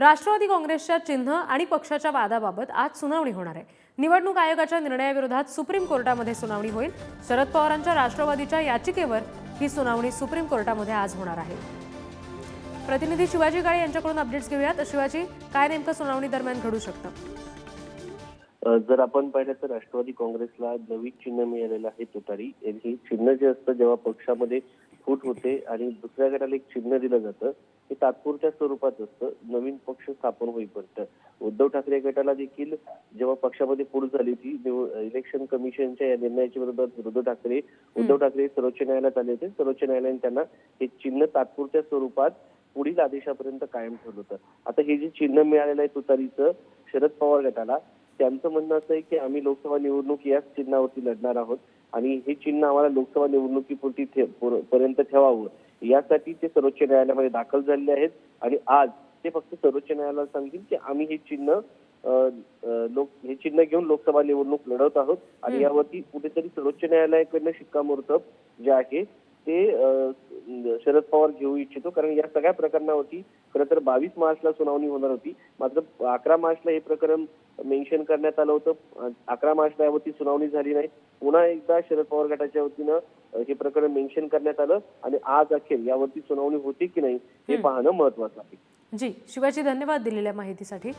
राष्ट्रवादी काँग्रेसच्या चिन्ह आणि पक्षाच्या वादाबाबत आज सुनावणी होणार आहे. निवडणूक आयोगाच्या निर्णयाविरोधात सुप्रीम कोर्टामध्ये सुनावणी होईल. शरद पवारांच्या राष्ट्रवादीच्या याचिकेवर ही सुनावणी सुप्रीम कोर्टामध्ये आज होणार आहे. प्रतिनिधी शिवाजी काळे यांच्याकडून अपडेट्स घेऊयात. शिवाजी काय नेमकं सुनावणी दरम्यान घडू शकतं? जर आपण पाहिलं तर राष्ट्रवादी काँग्रेसला नवीन चिन्ह मिळालेलं आहे तुतारी. हे चिन्ह जे असतं जेव्हा पक्षामध्ये फूट होते आणि दुसऱ्या गटाला एक चिन्ह दिलं जातं. हे तात्पुरत्या स्वरूपात असतं. नवीन पक्ष स्थापन होईपर्यंत. उद्धव ठाकरे गटाला देखील जेव्हा पक्षामध्ये फूट झाली निव- इलेक्शन कमिशनच्या या निर्णयाच्या विरोधात उद्धव ठाकरे उद्धव ठाकरे सर्वोच्च न्यायालयात आले होते. सर्वोच्च न्यायालयाने त्यांना हे चिन्ह तात्पुरत्या स्वरूपात पुढील आदेशापर्यंत कायम ठेवलं होतं. आता हे जे चिन्ह मिळालेलं आहे तुतारीचं शरद पवार गटाला त्यांचं म्हणणं असं आहे की आम्ही लोकसभा निवडणूक याच चिन्हावरती लढणार आहोत आणि हे चिन्ह आम्हाला लोकसभा निवडणुकीपुरती पर्यंत ठेवावं यासाठी ते सर्वोच्च न्यायालयामध्ये दाखल झालेले आहेत आणि आज ते फक्त सर्वोच्च न्यायालयाला सांगतील की आम्ही हे चिन्ह लोक हे चिन्ह घेऊन लोकसभा निवडणूक लढवत आहोत आणि. यावरती कुठेतरी सर्वोच्च न्यायालयाकडनं शिक्कामोर्तब जे आहे ते शरद पवार घेऊ इच्छितो. कारण या सगळ्या प्रकरणावरती खरं तर बावीस मार्चला सुनावणी होणार होती. मात्र अकरा मार्चला हे प्रकरण मेन्शन करण्यात आलं होतं. अकरा मार्चला यावरती सुनावणी झाली नाही. पुन्हा एकदा शरद पवार गटाच्या वतीनं हे प्रकरण मेन्शन करण्यात आलं. आणि आज अखेर यावरती सुनावणी होती की नाही हे. पाहणं महत्वाचं आहे. जी शिवाजी धन्यवाद दिलेल्या माहितीसाठी.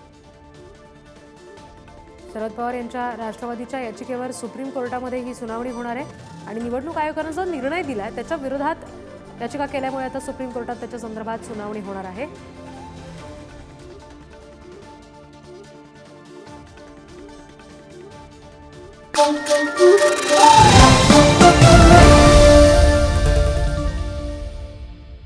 शरद पवार यांच्या राष्ट्रवादीच्या याचिकेवर सुप्रीम कोर्टामध्ये ही सुनावणी होणार आहे आणि निवडणूक आयोगानं जो निर्णय दिला आहे त्याच्या विरोधात याचिका केल्यामुळे आता सुप्रीम कोर्टात त्याच्या संदर्भात सुनावणी होणार आहे